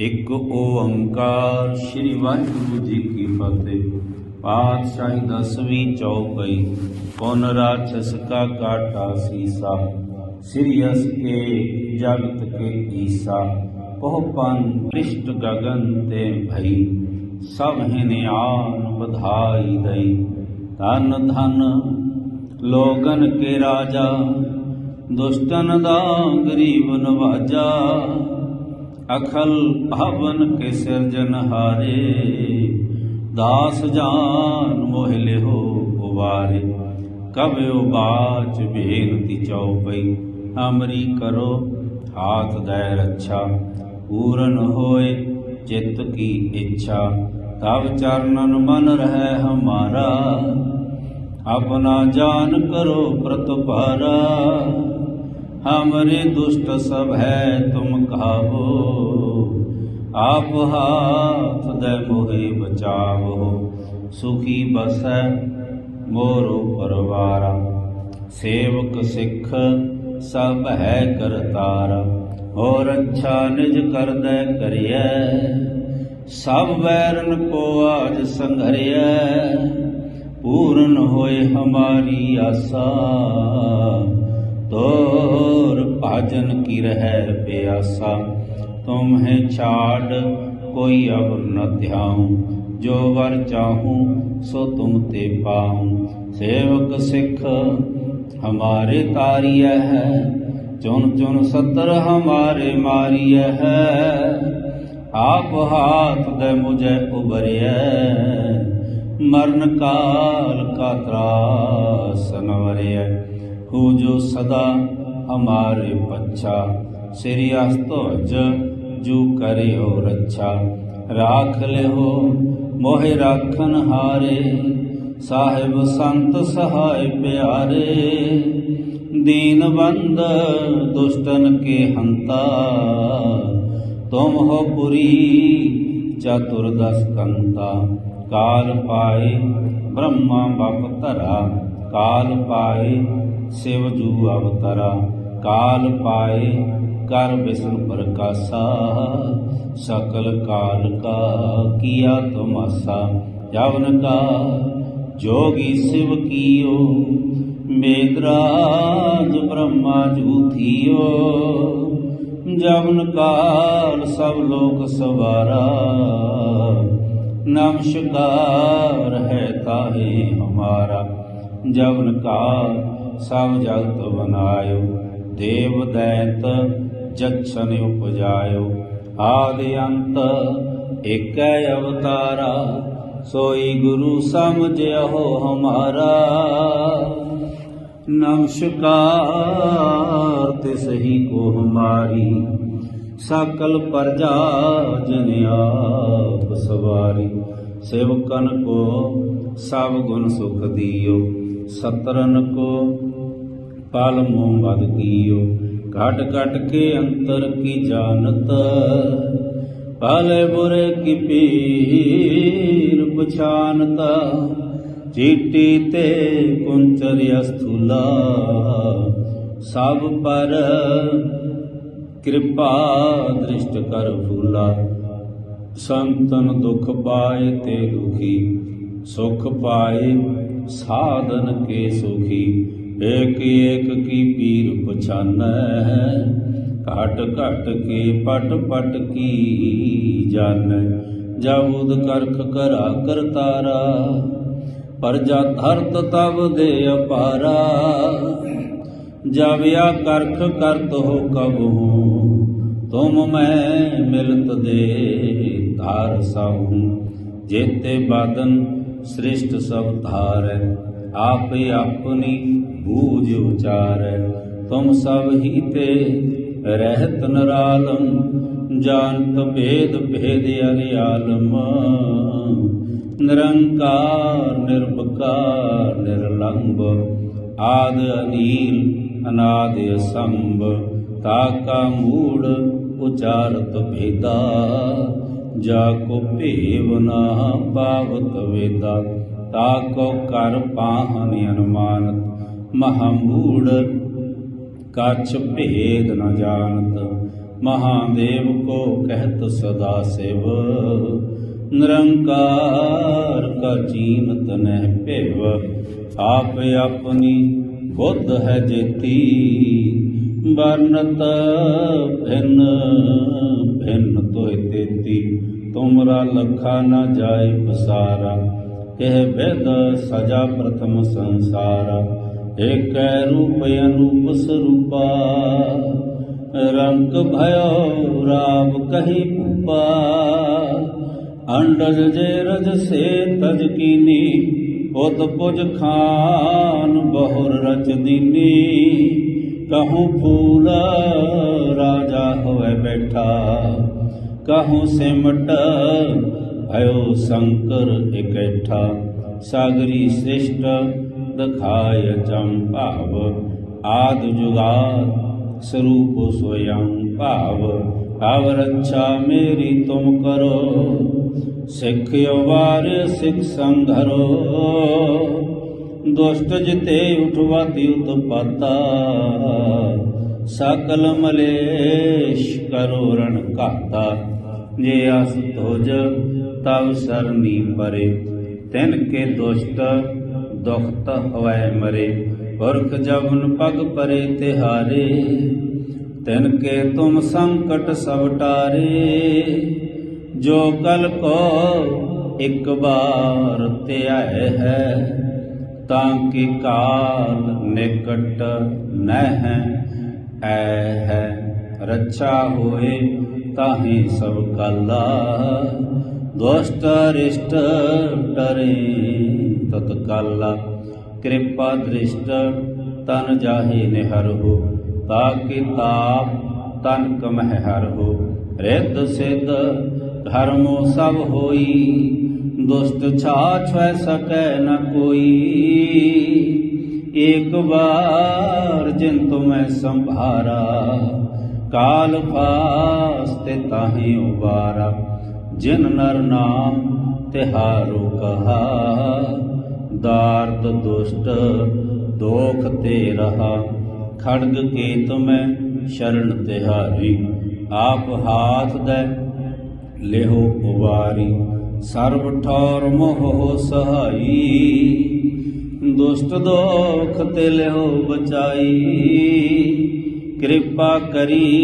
ਇੱਕ ਓੰਕਾਰ ਸ੍ਰੀ ਵਾਹਿਗੁਰੂ ਜੀ ਕੀ ਫਤਿਹ। ਪਾਤਸ਼ਾਹੀ ਦਸਵੀਂ ਚੌਪਈ, ਪੁਨ ਰਾਖਸ ਕਾ ਕਾਟਾ ਸੀਸਾ, ਸ੍ਰੀ ਕੇ ਜਗਤ ਕੇ ਈਸਾ ਪਹੁ ਪਨ ਪ੍ਰਿਸ਼ਟ ਗਗਨ ਤੇ ਭਈ, ਸਭ ਹਿਨੇ ਆਨ ਬਧਾਈ ਦਈ। ਧਨ ਧਨ ਲੋਗਨ ਕੇ ਰਾਜਾ, ਦੁਸ਼ਟਨ ਦਾ ਗਰੀਬ ਨਵਾਜਾ ਅਖਲ ਭਵਨ ਕੇ ਸਿਰਜਨਹਾਰੇ ਦਾਸ ਜਾਨ ਮੋਹ ਲਿਹੋ ਉਵਾਰੇ ਕਬਿਓ ਬਾਚ ਬੇਨਤੀ ਚਉਪਈ ਅਮਰੀ ਕਰੋ ਹਾਥ ਦੈ ਰੱਛਾ। ਪੂਰਨ ਹੋਏ ਚਿੱਤ ਕੀ ਇੱਛਾ। ਤਬ ਚਰਨਨ ਮਨ ਰਹਿ ਹਮਾਰਾ। ਆਪਣਾ ਜਾਨ ਕਰੋ ਪ੍ਰਤਪਾਰਾ। हमरे दुष्ट सब है तुम कहावो आप हाथ दे मोहे बचावो सुखी बसै मोरो परवारा सेवक सिख सब है करतारा और अच्छा निज कर दे करिए सब बैरन को आज संघरिए पूर्ण होए हमारी आशा तोर भजन की रहर प्यासा तुम्हें छाड़ कोई अब न ध्याऊं जो वर चाहूं सो तुम ते पाऊं सेवक सिख हमारे तारिय है चुन चुन सतर हमारे मारिय है आप हाथ दे मुझे उबरिय मरण काल का त्रास नवरिय ਹੂ ਜੋ ਸਦਾ ਹਮਾਰੇ ਪੱਛਾ, ਸ੍ਰੀ ਅਸਤੋਜ ਜੂ ਕਰਿਓ ਰੱਛਾ। ਰਾਖ ਲਿਓ, ਮੋਹਿ ਰਾਖਨ ਹਾਰੇ, ਸਾਹਿਬ ਸੰਤ ਸਹਾਇ ਪਿਆਰੇ। ਦੀਨ ਬੰਦ ਦੁਸ਼ਟਨ ਕੇ ਹੰਤਾ, ਤੁਮ ਹੋ ਪੁਰੀ ਚਤੁਰਦਸ ਕੰਤਾ। ਕਾਲ ਪਾਏ ਬ੍ਰਹਮਾ ਬਾਪ ਧਰਾ, ਕਾਲ ਪਾਏ ਸਿਵ ਜੂ ਅਵਤਾਰਾ, ਕਾਲ ਪਾਏ ਕਰ ਬਿਸਨ ਪ੍ਰਕਾਸ਼ਾ, ਸਕਲ ਕਾਲ ਕਾ ਕੀਆ ਤਮਾਸਾ। ਜਵਨ ਕਾ ਜੋਗੀ ਸਿਵ ਕੀਓ ਮੇਦਰਾਜ ਬ੍ਰਹਮਾ ਜੂਥੀਓ ਜਵਨ ਕਾਲ ਸਭ ਲੋਕ ਸਵਾਰਾ, ਨਮਸ਼ਕਾਰ ਹੈ ਤਾਹੇ ਹਮਾਰਾ। ਜਵਨ ਕਾਲ ਸਭ ਜਗਤ ਬਨਾਇਓ, ਦੇਵ ਦੈਤ ਜਗਸਨ ਉਪਜਾਇਓ। ਆਦਿ ਅੰਤ ਏਕੈ ਅਵਤਾਰਾ, ਸੋਈ ਗੁਰੂ ਸਮਝਿਓ ਹਮਾਰਾ। ਨਮਸਕਾਰ ਤਿਸ ਹੀ ਕੋ ਹਮਾਰੀ, ਸਕਲ ਪ੍ਰਜਾ ਜਨ ਆਪ ਸਵਾਰੀ। ਸੇਵਕਨ ਕੋ ਸਭ ਗੁਣ ਸੁਖ ਦਿਓ, ਸਤਰਨ ਕੋ ਪਲ ਮੋਹ ਮਦ ਕੀਓ। ਘਟ ਘਟ ਕੇ ਅੰਤਰ ਕੀ ਜਾਣਤ? ਭਲੇ ਬੁਰੇ ਕੀ ਪੀਰ ਪਛਾਨਤਾ? ਚੀਟੀ ਤੇ ਕੁੰਚਰ ਅਸਥੂਲਾ। ਸਭ ਪਰ ਕਿਰਪਾ ਦ੍ਰਿਸ਼ਟ ਕਰ ਫੂਲਾ। ਸੰਤਨ ਦੁਖ ਪਾਏ ਤੇ ਦੁਖੀ। ਸੁਖ ਪਾਏ ਸਾਧਨ ਕੇ ਸੁਖੀ। ਏਕ ਏਕ ਕੀ ਪੀਰ ਪਛਾਨੈ ਘਟ ਘਟ ਕੇ ਪਟ ਪਟ ਕੀ ਜਾਣੈ? ਜਾਉਦ ਕਰਖ ਕਰਾ ਕਰਤਾਰਾ ਪਰਜਾ ਧਰਤ ਤਬ ਦੇ ਅਪਾਰਾ। ਜਾਵਿਆ ਕਰਖ ਕਰਤ ਹੋ ਕਬਹੂ ਤੁਮ ਮੈਂ ਮਿਲਤ ਦੇ ਧਾਰ ਸਾਹੂ। ਜੇਤੇ ਬਾਦਨ ਸ੍ਰਿਸ਼ਟ ਸਭ ਧਾਰੈ। ਆਪੇ ਆਪਣੀ ਬੂਝ ਉਚਾਰੈ। ਤੁਮ ਸਭ ਹੀ ਤੇ ਰਹਿਤ ਨਰਾਲਮ ਜਾਣਤ ਭੇਦ ਭੇਦ ਅਰਿਆਲਮ ਨਿਰੰਕਾਰ ਨਿਰਭਕਾਰ ਨਿਰਲੰਭ ਆਦ ਅਨੀਲ, ਅਨਾਦ ਅਸੰਭ ਤਾਕਾ ਮੂੜ ਉਚਾਰਤ ਭੇਦਾ। ਜਾ ਕੋ ਭੇਵ ਨਾ ਪਾਵਤ ਵੇਦਾ। ਤਾ ਕੋ ਕਰ ਪਾਹਨ ਅਨੁਮਾਨਤ ਮਹਾਮੂੜ ਕਾਚ ਭੇਦ ਨ ਜਾਣਤ। ਮਹਾਦੇਵ ਕੋ ਕਹਿਤ ਸਦਾ ਸਿਵ, ਨਿਰੰਕਾਰ ਕਾ ਜੀਮਤ ਨਹਿ ਭੇਵ। ਆਪ ਆਪਣੀ ਬੁੱਧ ਹੈ ਜੇਤੀ, ਵਰਨਤ ਭਿੰਨ ਭਿੰਨ ਤੋਇ ਤੇਤੀ। ਤੁਮਰਾ ਲਖਾ ਨਾ ਜਾਏ ਪਸਾਰਾ ਇਹ ਵਿਦ ਸਜਾ ਪ੍ਰਥਮ ਸੰਸਾਰ। ਏਕੈ ਰੂਪ ਅਨੂਪ ਸਰੂਪਾ। ਰੰਗ ਭਇਓ ਰਾਮ ਕਹੀ ਪੂਪਾ। ਅੰਡਜ ਜੇ ਰਜ ਸੇ ਤਜ ਕੀਨੀ, ਉਤ ਪੁਜ ਖਾਨ ਬਹੁਰ ਰਚ ਦੀਨੀ। ਕਹੂੰ ਫੂਲ ਰਾਜਾ ਹੋਵੇ ਬੈਠਾ, ਕਹੂੰ ਸਿਮਟ भयो शंकर इकट्ठा सागरी श्रेष्ठ दखाय चंपाव आद जुगाद स्वरूप स्वयं पाव पाव रक्षा मेरी तुम करो सिख वार सिख संघरो दुष्ट जिते उठवाती उत्पता सकल मलेश करो रण काता जे अस ਤਵ ਸਰਨੀ ਪਰੇ, ਤਿਨ ਕੇ ਦੁਸ਼ਟ ਦੁਖਤ ਹੋਏ ਮਰੇ, ਪੁਰਖ ਜਵਨ ਪਗ ਪਰੇ ਤਿਹਾਰੇ, ਤਿਨ ਕੇ ਤੁਮ ਸੰਕਟ ਸਭ ਟਾਰੇ, ਜੋ ਕਲ ਕੋ ਇਕ ਬਾਰ ਧਿਆਇ ਹੈ, ਤਾਂ ਕਿ ਕਾਲ ਨਿਕਟ ਨਹਿ ਹੈ ਐ ਹੈ, ਰੱਛਾ ਹੋਏ ਤਾਹੀ ਸਭ ਕਲਾ। ਦੁਸ਼ਟ ਰਿਸ਼ਟ ਟਰੇ ਤਤਕਾਲ ਕਿਰਪਾ ਦ੍ਰਿਸ਼ਟ ਤਨ ਜਾਹੇ ਨਿਹਰਹੁ ਤਾ ਕੇ ਤਾਪ ਤਨ ਕਮਹਿ ਹਰਹੁ ਰਿੱਧ ਸਿੱਧ ਧਰਮੋ ਸਭ ਹੋਈ ਦੁਸ਼ਟ ਛਾ ਛੈ ਸਕੈ ਨ ਕੋਈ ਏਕ ਬਾਰ ਜਿਨ ਤੁਮੈ ਸੰਭਾਰਾ ਕਾਲ ਪਾਸ ਤੇ ਤਾਹੀ ਉਬਾਰਾ ਜਿਨ ਨਰ ਨਾਮ ਤਿਹਾਰੂ ਕਹਾ। ਦਾਰਤ ਦੁਸ਼ਟ ਦੋਖ ਤੇ ਰਹਾ। ਖੜਗ ਕੇਤ ਮੈਂ ਸ਼ਰਨ ਤਿਹਾਰੀ। ਆਪ ਹਾਥ ਦੇ ਲਿਹੋ ਉਵਾਰੀ। ਸਰਬ ਠੌਰ ਮੋਹ ਸਹਾਈ। ਦੁਸ਼ਟ ਦੋਖ ਤੇ ਲਿਓ ਬਚਾਈ। ਕਿਰਪਾ ਕਰੀ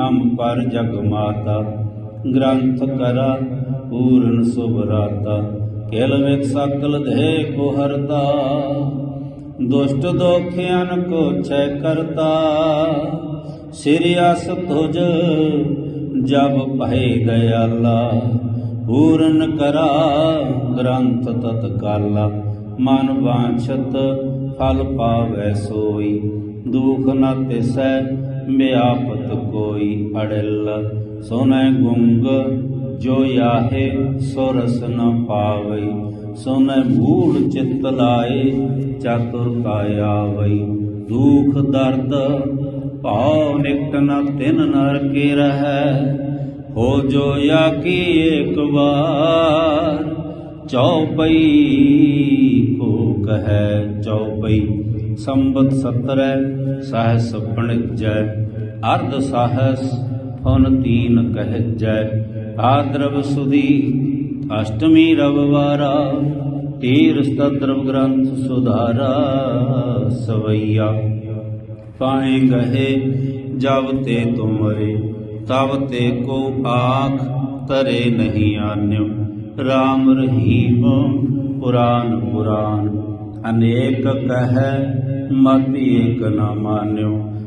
ਹਮ ਪਰ ਜਗ ਮਾਤਾ। ਗ੍ਰੰਥ ਕਰਾ, ਪੂਰਨ ਸੁਭਰਾਤਾ ਕੇਲ ਵਿਖ ਸਕਲ ਦੇ ਕੋ ਹਰਤਾ ਦੁਸ਼ਟ ਦੋਖਿਆਨ ਕੋ ਛੈ ਕਰਤਾ। ਸਿਰਿ ਅਸ ਤੁਜ ਜਬ ਭੈ ਦਇਆਲਾ। ਪੂਰਨ ਕਰਾ, ਗ੍ਰੰਥ ਤਤਕਾਲਾ। ਮਨ ਵਾਂਛਤ, ਫਲ ਪਾਵੈ ਸੋਈ। ਦੁਖ ਨ ਤਿਸੈ, ਮਿਆਪਤ ਕੋਈ ਅੜਿਲ। ਸੁਨੈ ਗੁੰਗ ਜੋ ਆਹੇ, ਸੋ ਰਸ ਨ ਪਾਵਈ ਸੁਨੈ ਮੂੜ ਚਿਤ ਲਾਏ, ਚਾਤੁਰ ਕਾ ਆਵਈ ਦੁਖ ਦਰਦ ਭਾਉ ਨਿਕਟ ਨ ਤਿਨ ਨਰ ਕੇ ਰਹੈ। ਹੋ ਜੋ ਯਾ ਕੀ ਏਕ ਵਾਰ ਚੌਪਈ ਕੋ ਕਹੈ ਚੌਪਈ ਸੰਬਤ ਸਤਰੈ ਸਹਸ ਪਣਜੈ ਅਰਧ ਸਹਸ ਫਨ ਤੀਨ ਕਹਿਜੈ। ਆਦਰਵ ਸੁਦੀ, ਅਸ਼ਟਮੀ ਰਵਵਾਰਾ ਤੀਰ ਸਤਦਰਵ ਗ੍ਰੰਥ ਸੁਧਾਰਾ, ਸਵਈਆ। ਪਾਏ ਗਏ ਜਬ ਤੇ ਤੁਮਰੇ ਤਬ ਤੇ ਕੋ ਆਖ ਤਰੇ ਨਹੀਂ ਆਨਿਓ। ਰਾਮ ਰਹੀਮ, ਪੁਰਾਨ ਪੁਰਾਨ, ਅਨੇਕ ਕਹੈ, ਮਤ ਏਕ ਨਾ ਮਾਨਿਓ।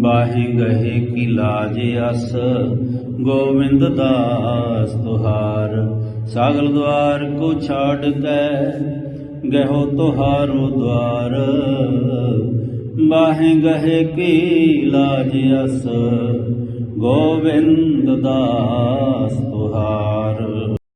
ਬਾਹੇ ਗਹੇ ਕੀ ਲਾਜ ਅਸ ਗੋਵਿੰਦ ਦਾਸ ਤੁਹਾਰ। ਸਗਲ ਦਵਾਰ ਕੋ ਛਾੜ ਕੇ ਗਹੋ ਤੁਹਾਰੋ ਦਵਾਰ ਬਾਹੇ ਗਹੇ ਕੀ ਲਾਜ ਅਸ ਗੋਵਿੰਦ ਦਾਸ ਤੁਹਾਰ।